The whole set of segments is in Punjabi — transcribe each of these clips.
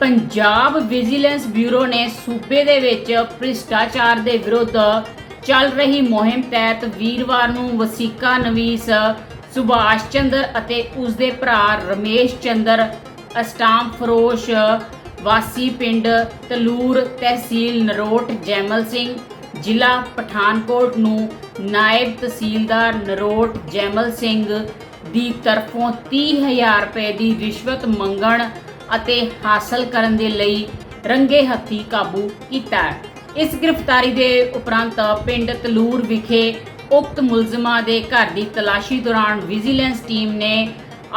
ਪੰਜਾਬ ਵਿਜੀਲੈਂਸ ਬਿਊਰੋ ਨੇ ਸੂਬੇ ਦੇ ਵਿੱਚ ਭ੍ਰਿਸ਼ਟਾਚਾਰ ਦੇ ਵਿਰੁੱਧ ਚੱਲ ਰਹੀ ਮੁਹਿੰਮ ਤਹਿਤ ਵੀਰਵਾਰ ਨੂੰ ਵਸੀਕਾ ਨਵੀਸ ਸੁਭਾਸ਼ ਚੰਦਰ ਅਤੇ ਉਸ ਦੇ ਭਰਾ ਰਮੇਸ਼ ਚੰਦਰ, ਅਸਟਾਮ ਫਰੋਸ਼, ਵਾਸੀ ਪਿੰਡ ਤਲੂਰ ਤਹਿਸੀਲ ਨਰੋਟ ਜੈਮਲ ਸਿੰਘ, ਜ਼ਿਲ੍ਹਾ ਪਠਾਨਕੋਟ ਨੂੰ ਨਾਇਬ ਤਹਿਸੀਲਦਾਰ ਨਰੋਟ ਜੈਮਲ ਸਿੰਘ ਦੀ ਤਰਫੋਂ 30000 ਰੁਪਏ ਦੀ ਰਿਸ਼ਵਤ ਮੰਗਣ ਅਤੇ ਹਾਸਲ ਕਰਨ ਦੇ ਲਈ ਰੰਗੇ ਹੱਥੀ ਕਾਬੂ ਕੀਤਾ ਹੈ। ਇਸ ਗ੍ਰਿਫਤਾਰੀ ਦੇ ਉਪਰੰਤ ਪਿੰਡ ਤਲੂਰ ਵਿਖੇ ਉਕਤ ਮੁਲਜ਼ਮਾਂ ਦੇ ਘਰ ਦੀ ਤਲਾਸ਼ੀ ਦੌਰਾਨ ਵਿਜੀਲੈਂਸ ਟੀਮ ਨੇ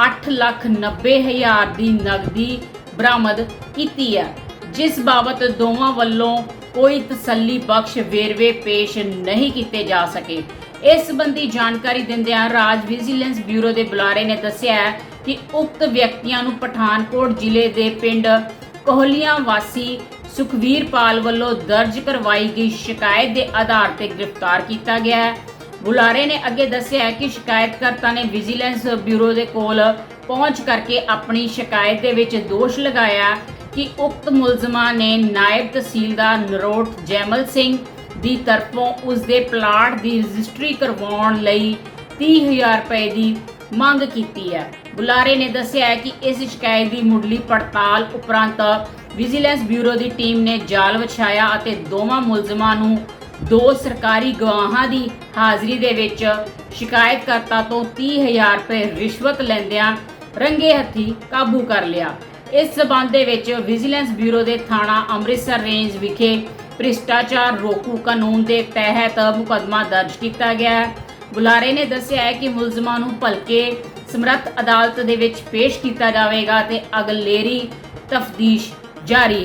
8,90,000 ਦੀ ਨਗਦੀ ਬਰਾਮਦ ਕੀਤੀ ਹੈ ਜਿਸ ਬਾਬਤ ਦੋਵਾਂ ਵੱਲੋਂ ਕੋਈ ਤਸੱਲੀ ਬਖਸ਼ ਵੇਰਵੇ ਪੇਸ਼ ਨਹੀਂ ਕੀਤੇ ਜਾ ਸਕੇ ਇਸ ਸੰਬੰਧੀ ਜਾਣਕਾਰੀ ਦਿੰਦਿਆਂ ਰਾਜ ਵਿਜੀਲੈਂਸ ਬਿਊਰੋ ਦੇ ਬੁਲਾਰੇ ਨੇ ਦੱਸਿਆ ਕਿ ਉਕਤ ਵਿਅਕਤੀਆਂ ਨੂੰ ਪਠਾਨਕੋਟ ਜ਼ਿਲ੍ਹੇ ਦੇ ਪਿੰਡ ਕੋਹਲੀਆਂ ਵਾਸੀ ਸੁਖਵੀਰ ਪਾਲ ਵੱਲੋਂ ਦਰਜ ਕਰਵਾਈ ਗਈ ਸ਼ਿਕਾਇਤ ਦੇ ਆਧਾਰ ਤੇ ਗ੍ਰਿਫਤਾਰ ਕੀਤਾ ਗਿਆ ਹੈ। ਬੁਲਾਰੇ ਨੇ ਅੱਗੇ ਦੱਸਿਆ ਹੈ ਕਿ ਸ਼ਿਕਾਇਤਕਰਤਾ ਨੇ ਵਿਜੀਲੈਂਸ ਬਿਊਰੋ ਦੇ ਕੋਲ ਪਹੁੰਚ ਕਰਕੇ ਆਪਣੀ ਸ਼ਿਕਾਇਤ ਦੇ ਵਿੱਚ ਦੋਸ਼ ਲਗਾਇਆ ਕਿ ਉਕਤ ਮੁਲਜ਼ਮਾਂ ਨੇ ਨਾਇਬ ਤਹਿਸੀਲਦਾਰ ਨਰੋਟ ਜੈਮਲ ਸਿੰਘ ਦੀ ਤਰਫੋਂ ਉਸ ਦੇ ਪਲਾਟ ਦੀ ਰਜਿਸਟਰੀ ਕਰਵਾਉਣ ਲਈ 30000 ਰੁਪਏ ਦੀ ਮੰਗ ਕੀਤੀ ਹੈ। ਬੁਲਾਰੇ ਨੇ ਦੱਸਿਆ ਹੈ ਕਿ ਇਸ ਸ਼ਿਕਾਇਤ ਦੀ ਮੁੱਢਲੀ ਪੜਤਾਲ ਉਪਰੰਤ ਵਿਜੀਲੈਂਸ ਬਿਊਰੋ ਦੀ ਟੀਮ ਨੇ ਜਾਲ ਵਿਛਾਇਆ ਅਤੇ ਦੋਵਾਂ ਮੁਲਜ਼ਮਾਂ ਨੂੰ ਦੋ ਸਰਕਾਰੀ ਗਵਾਹਾਂ ਦੀ ਹਾਜ਼ਰੀ ਦੇ ਵਿੱਚ ਸ਼ਿਕਾਇਤਕਰਤਾ ਤੋਂ 30000 ਰੁਪਏ ਰਿਸ਼ਵਤ ਲੈਂਦਿਆਂ ਰੰਗੇ ਹੱਥੀ ਕਾਬੂ ਕਰ ਲਿਆ। ਇਸ ਸਬੰਧ ਦੇ ਵਿੱਚ ਵਿਜੀਲੈਂਸ ਬਿਊਰੋ ਦੇ ਥਾਣਾ ਅੰਮ੍ਰਿਤਸਰ ਰੇਂਜ ਵਿਖੇ ਭ੍ਰਿਸ਼ਟਾਚਾਰ ਰੋਕੂ ਕਾਨੂੰਨ ਦੇ ਤਹਿਤ ਮੁਕੱਦਮਾ ਦਰਜ ਕੀਤਾ ਗਿਆ ਹੈ। ਬੁਲਾਰੇ ਨੇ ਦੱਸਿਆ ਹੈ ਕਿ ਮੁਲਜ਼ਮਾਂ ਨੂੰ ਭਲਕੇ ਸਮਰੱਥ ਅਦਾਲਤ ਦੇ ਵਿੱਚ ਪੇਸ਼ ਕੀਤਾ ਜਾਵੇਗਾ ਤੇ ਅਗਲੇਰੀ ਤਫਤੀਸ਼ ਜਾਰੀ ਹੈ।